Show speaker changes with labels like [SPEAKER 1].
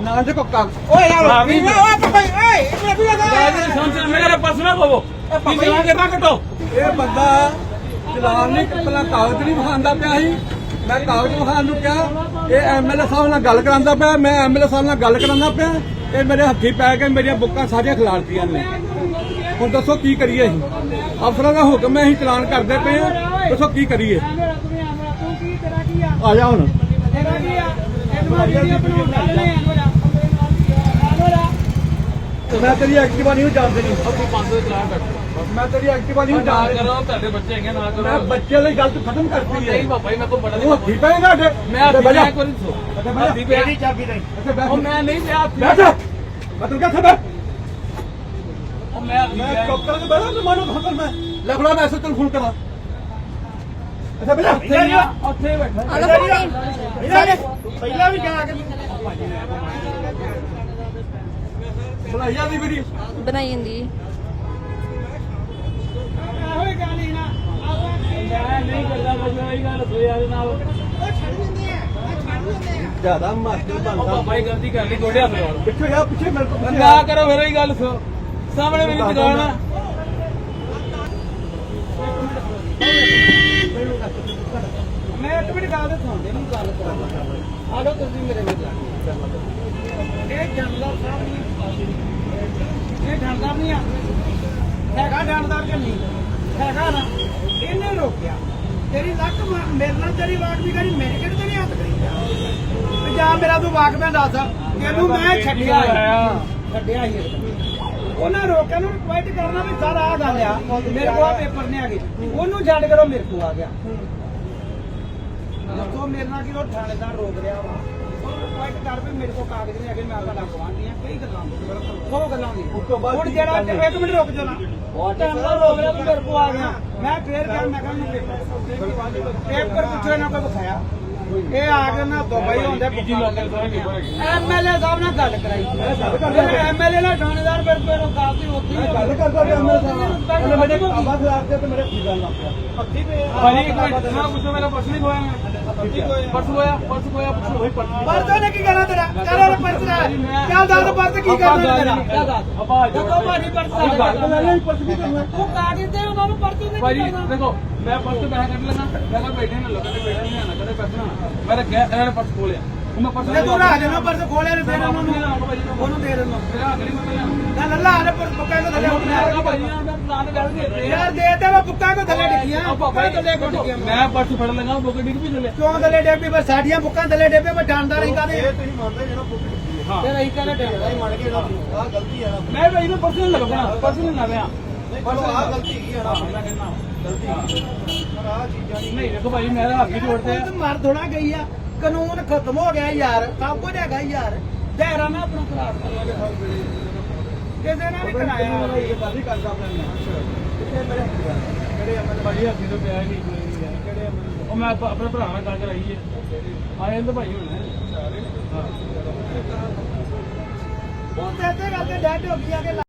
[SPEAKER 1] ਨਾ ਦੇ ਕੋਕਾ ਓਏ ਯਾਰ ਓਏ ਪਾਪਾ ਓਏ ਇਹ ਵੀ
[SPEAKER 2] ਸੰਸਦ ਮੇਰਾ ਪਰਸਨਲ ਹੋਵੋ ਕੀ ਚਲਾ ਕੇ ਨਾ ਕਟੋ?
[SPEAKER 1] ਇਹ ਬੰਦਾ ਚਲਾਨ ਨਹੀਂ ਪਹਿਲਾਂ ਕਾਗਜ਼ ਨਹੀਂ ਵਿਖਾਉਂਦਾ ਪਿਆ ਸੀ। ਮੈਂ ਕਾਗਜ਼ ਵਿਖਾਉਣ ਨੂੰ ਕਿਹਾ ਇਹ ਐਮਐਲਏ ਸਾਹਿਬ ਨਾਲ ਗੱਲ ਕਰਾਉਂਦਾ ਪਿਆ ਮੈਂ ਐਮਐਲਏ ਸਾਹਿਬ ਨਾਲ ਗੱਲ ਕਰਾਉਂਦਾ ਪਿਆ। ਇਹ ਮੇਰੇ ਹੱਥੀ ਪੈ ਕੇ ਮੇਰੀਆਂ ਬੁੱਕਾਂ ਸਾਰੀਆਂ ਖਿਲਾਰਤੀਆਂ ਨੇ। ਹੁਣ ਦੱਸੋ ਕੀ ਕਰੀਏ ਅਸੀਂ? ਅਫਸਰਾਂ ਦਾ ਹੁਕਮ ਹੈ ਅਸੀਂ ਚਲਾਨ ਕਰਦੇ ਪਏ ਆ ਦੱਸੋ ਕੀ ਕਰੀਏ? ਆ ਜਾ ਹੁਣ। ਮੈਂ ਤੇਰੀ ਐਕਟਿਵਾ ਨਹੀਂ ਜਾਣਦੇ। ਨਹੀਂ
[SPEAKER 2] ਆਪਣੀ 500 ਚਲਾ ਕੱਟੋ
[SPEAKER 1] ਮੈਂ ਤੇਰੀ ਐਕਟਿਵਾ ਨਹੀਂ
[SPEAKER 2] ਨਾ
[SPEAKER 1] ਜਾਣਦੇ।
[SPEAKER 2] ਕਰੋ ਤੁਹਾਡੇ ਬੱਚੇ ਹੈਗੇ ਨਾ ਕਰੋ।
[SPEAKER 1] ਮੈਂ ਬੱਚੇ ਲਈ ਗੱਲ ਤੂੰ ਖਤਮ ਕਰਤੀ ਹੈ
[SPEAKER 2] ਨਹੀਂ ਬਾਬਾ ਜੀ ਮੈਂ ਕੋਈ ਬੜਾ
[SPEAKER 1] ਉਹ ਹੱਥੀ ਪੈ ਤੁਹਾਡੇ।
[SPEAKER 2] ਮੈਂ ਹੱਥੀ
[SPEAKER 1] ਬਹਿ ਜਾ।
[SPEAKER 2] ਪਿਆ ਕੋਈ ਸੋ
[SPEAKER 1] ਅੱਛਾ, ਬਹਿ ਜਾ।
[SPEAKER 2] ਹੱਥੀ ਪਿਆ
[SPEAKER 1] ਚਾਬੀ ਨਹੀਂ। ਅੱਛਾ ਬੈਠ
[SPEAKER 2] ਉਹ ਮੈਂ ਨਹੀਂ ਪਿਆ ਹੱਥੀ
[SPEAKER 1] ਬੈਠ ਮੈਂ ਤੂੰ ਕਿੱਥੇ ਬੈਠ
[SPEAKER 2] ਉਹ ਮੈਂ ਹੱਥੀ
[SPEAKER 1] ਮੈਂ
[SPEAKER 2] ਪਿਆ।
[SPEAKER 1] ਚੁੱਪ ਕਰਕੇ ਬੈਠਾ ਤੇ ਮਾਨੂੰ ਖਤਮ ਮੈਂ। ਲੈ ਫੜਾ ਮੈਂ ਤੈਨੂੰ ਫੋਨ ਕਰਾਂ। ਅੱਛਾ ਬੈਠਾ
[SPEAKER 2] ਉੱਥੇ ਹੀ ਆ, ਉੱਥੇ ਹੀ ਬੈਠਾ।
[SPEAKER 1] ਪਹਿਲਾਂ ਵੀ ਜਾ ਕੇ ਬਣਾਈ ਜਾਂਦੀ ਵੀਡੀਓ
[SPEAKER 3] ਬਣਾਈ ਜਾਂਦੀ
[SPEAKER 2] ਮੈਂ ਨਹੀਂ ਕਰਦਾ ਬਈ ਇਹ ਗੱਲ ਸੋਇਆ ਦੇ ਨਾਲ।
[SPEAKER 1] ਜ਼ਿਆਦਾ ਮਾਸਟਰ
[SPEAKER 2] ਉਹ
[SPEAKER 1] ਬਣਦਾ
[SPEAKER 2] ਬਾਬਾ ਜੀ ਗਲਤੀ ਕਰ ਲਈ ਗੋਡਿਆ ਫਿਰ
[SPEAKER 1] ਪਿੱਛੇ ਆ ਪਿੱਛੇ ਮੇਰੇ ਕੋਲ
[SPEAKER 2] ਨਾ ਕਰੋ ਫਿਰ ਇਹ ਗੱਲ ਸੋ। ਸਾਹਮਣੇ ਮੇਰੀ ਦੁਕਾਨ ਆ।
[SPEAKER 1] ਮੈਂ ਇੱਕ ਮਿੰਟ ਗੱਲ ਤੇ ਸੁਣਦੇ ਨਹੀਂ ਗੱਲ ਕਰਾਂ ਆ ਲਓ ਤੁਸੀਂ ਮੇਰੇ ਵਿੱਚ ਇਹ ਜਨਰਲ ਸਾਹਿਬ ਨਹੀਂ ਇਹ ਜਾਣਦਾਰ ਨਹੀਂ ਆ। ਹੈਗਾ ਜਾਣਦਾਰ ਕਿ ਨਹੀਂ? ਹੈਗਾ ਨਾ। ਇਹਨੇ ਰੋਕਿਆ। ਤੇਰੀ ਲੱਕ ਮੇਰੇ ਨਾਲ ਤੇਰੀ ਵਾਕ ਵੀ ਕਰੀ ਮੇਰੇ ਕਿਹੜੇ ਤੇ ਨਹੀਂ ਹੱਥ ਕਰੀ? ਤੇ ਜਾਂ ਮੇਰਾ ਤੂੰ ਵਾਕ ਮੈਂ ਦੱਸ। ਇਹਨੂੰ ਮੈਂ ਛੱਡਿਆ। ਛੱਡਿਆ ਹੀ ਉਹਨਾਂ ਰੋਕਿਆ ਨੂੰ ਰਿਕੁਐਸਟ ਕਰਨਾ ਵੀ ਸਰ ਆ ਗੱਲ ਆ। ਮੇਰੇ ਕੋਲ ਆਹ ਪੇਪਰ ਨਹੀਂ ਹੈਗੇ। ਉਹਨੂੰ ਛੱਡ ਕਰੋ ਮੇਰੇ ਕੋਲ ਆ ਗਿਆ। ਦੱਸੋ ਮੇਰੇ ਨਾਲ ਕਿਉਂ ਥਾਣੇਦਾਰ ਰੋਕ ਰਿਹਾ ਵਾ। ਰਿਕੁਐਸਟ ਕਰ ਵੀ ਮੇਰੇ ਕੋਲ ਕਾਗਜ਼ ਨਹੀਂ ਹੈਗੇ ਮੈਂ ਤੁਹਾਡਾ ਗਵਾਂਢੀ ਆ ਕਈ ਗੱਲਾਂ ਉਹ ਗੱਲਾਂ ਨਹੀਂ ਹੁਣ ਜਿਹੜਾ ਇੱਕ ਮਿੰਟ ਰੁਕ ਜਾਓ ਨਾ ਉਹ ਟਾਈਮ ਦਾ ਰੋਕ ਰਿਹਾ ਤੂੰ ਮੇਰੇ ਕੋਲ ਆ ਗਿਆ। ਮੈਂ ਫੇਰ ਕਿਹਾ ਮੈਂ ਕਿਹਾ ਮੈਨੂੰ ਪੇਪਰ ਪੇਪਰ ਪੁੱਛੋ ਨਾ ਕੋਈ ਵਿਖਾਇਆ। ਇਹ ਆ ਕੇ ਨਾ ਦੁਬਈ ਹੁੰਦੇ
[SPEAKER 2] ਬੀਜੀ ਲੋਕਲ ਸਾਰੇ ਪੇਪਰ ਹੈਗੇ
[SPEAKER 1] ਐਮਐਲਏ ਸਾਹਿਬ ਨਾਲ ਗੱਲ ਕਰਾਈ। ਐਮਐਲਏ ਨਾਲ ਥਾਣੇਦਾਰ ਮੇਰੇ ਕੋਲ ਕਾਗਜ਼ ਉੱਥੇ ਹੀ ਗੱਲ ਕਰਦਾ ਤੇ ਐਮਐਲਏ ਸਾਹਿਬ ਉਹਨੇ ਮੇਰੇ ਆਵਾ ਖਿਲਾਫ ਤੇ ਮੇਰੇ ਕੀ ਗੱਲ ਲੱਗ ਪਿਆ ਹੱਥੀ ਪੇ
[SPEAKER 2] ਭਾਜੀ ਇੱਕ ਮਿੰਟ ਮੈਂ ਪੁੱਛੋ ਮੇਰਾ ਪਰਸ ਨਹੀਂ ਖੋਇਆ ਮੈਂ। ਪਰਸ ਖੋਇਆ ਪਰਸ ਖੋਇਆ ਪੁੱਛੋ। ਹੋਈ ਪਰਸ
[SPEAKER 1] ਪਰਚੋ ਨੇ ਕੀ ਕਹਿਣਾ ਤੇਰਾ? ਕਰ ਦਾ। ਚੱਲ ਦੱਸ ਪਰਚ ਕੀ ਕਰਨਾ ਤੇਰਾ? ਚੱਲ ਦੱਸ
[SPEAKER 2] ਆਪਾ
[SPEAKER 1] ਜਦੋਂ ਭਾਜੀ ਪਰਚ ਦਾ ਗੱਲ ਨਹੀਂ ਕੀ ਕਰਨਾ। ਉਹ ਕਾਗਜ਼ ਦੇ ਦੇ
[SPEAKER 2] ਭਾਜੀ ਦੇਖੋ ਮੈਂ ਪਰਸ ਤੋਂ ਪੈਸਾ ਕੱਢ ਲੈਣਾ ਮੈਂ ਕਿਹਾ ਬੈਠੇ ਨਾ ਲੋਕਾਂ ਦੇ ਬੈਠੇ ਨਹੀਂ ਆਣਾ ਕਦੇ ਪੈਸਾ ਨਾ ਮੈਂ ਤਾਂ ਗਿਆ ਇਹਨਾਂ ਨੇ ਪਰਸ ਖੋਲਿਆ ਉਹ ਮੈਂ ਪਰਸ
[SPEAKER 1] ਤੇ ਤੂੰ ਰਾਜ ਨੂੰ ਪਰਚ ਖੋਲਿਆ ਨੇ ਫੇਰ ਉਹਨੂੰ ਉਹਨੂੰ ਦੇ ਦੇਣਾ।
[SPEAKER 2] ਮੇਰਾ ਅਗਲੀ ਮਤਲਬ
[SPEAKER 1] ਨਾ ਲੱਲਾ ਨੇ ਪਰ ਬੁੱਕਾਂ ਨੂੰ ਥੱਲੇ ਉੱਠਿਆ
[SPEAKER 2] ਭਾਜੀ ਨਾਲ ਨਾਂ ਤੇ ਗੱਲ ਦੇ
[SPEAKER 1] ਯਾਰ ਦੇ ਤੇ ਉਹ ਬੁੱਕਾਂ ਨੂੰ ਥੱਲੇ ਡਿੱਗੀਆਂ ਬੁੱਕਾਂ ਥੱਲੇ ਕੋ ਡਿੱਗੀਆਂ?
[SPEAKER 2] ਮੈਂ ਪਰਸ ਫੜ ਲਗਾ ਬੁੱਕ ਡਿੱਗ ਵੀ ਚੱਲੇ
[SPEAKER 1] ਕਿਉਂ ਥੱਲੇ ਡੇਪੀ ਪਰ ਸਾਡੀਆਂ ਬੁੱਕਾਂ ਥੱਲੇ ਡੇਪੀ ਮੈਂ ਡਾਂਦਾ ਨਹੀਂ ਕਾਦੇ ਇਹ ਤੁਸੀਂ ਮੰਨਦੇ ਜਿਹੜਾ ਬੁੱਕ ਡਿੱਗੀ
[SPEAKER 2] ਹਾਂ।
[SPEAKER 1] ਤੇ ਅਸੀਂ ਕਹਿੰਦੇ ਹੀ ਮੰਨ ਕੇ ਨਾ ਆ ਗਲਤੀ ਹੈ ਨਾ।
[SPEAKER 2] ਮੈਂ ਭਾਈ ਨੂੰ ਪਰਸ ਨਹੀਂ ਲਗਾ ਪਰਸ ਨਹੀਂ ਲਾਇਆ
[SPEAKER 1] ਪਰ ਆ ਗਲਤੀ ਕੀ ਹੈ ਨਾ
[SPEAKER 2] ਮੈਂ ਕਹਿੰਦਾ
[SPEAKER 1] ਗਲਤੀ ਪਰ ਆ ਚੀਜ਼ਾਂ ਨਹੀਂ
[SPEAKER 2] ਨਹੀਂ ਦੇਖੋ ਭਾਈ ਮੇਰਾ ਹੱਥ ਹੀ ਜੋੜਦੇ ਆ।
[SPEAKER 1] ਤੇ ਮਰ ਥੋੜਾ ਗਈ ਆ। ਕਾਨੂੰਨ ਖਤਮ ਹੋ ਗਿਆ ਯਾਰ ਸਭ ਕੁਝ ਹੈਗਾ ਯਾਰ। ਦਾਇਰਾ ਨਾ ਆਪਣਾ ਖਰਾਬ ਕਰਾਂਗੇ ਸਭ ਵੇਲੇ ਕਿਸੇ ਨੇ ਵੀ ਕਰਾਇਆ। ਇਹ ਬਾਦੀ ਕਰਦਾ ਆਪਣਾ ਕਿੱਥੇ ਮੇਰੇ ਕਿਹੜੇ ਅਮਲ
[SPEAKER 2] ਭਾਈ ਹੱਥੀ ਤੋਂ ਪਿਆ ਨਹੀਂ ਕੋਈ ਨਹੀਂ ਯਾਰ
[SPEAKER 1] ਕਿਹੜੇ ਅਮਲ
[SPEAKER 2] ਉਹ ਮੈਂ ਆਪ- ਆਪਣੇ ਭਰਾ ਨਾਲ ਗੱਲ ਕਰਾਈ ਹੈ। ਆਏ ਤਾਂ ਭਾਈ ਹੁਣ। ਹਾਂ।
[SPEAKER 1] ਉਹ ਤੇ ਤੇ ਗੱਲ ਤੇ ਡੈਡ ਹੋ ਗਈ ਆ ਕਿ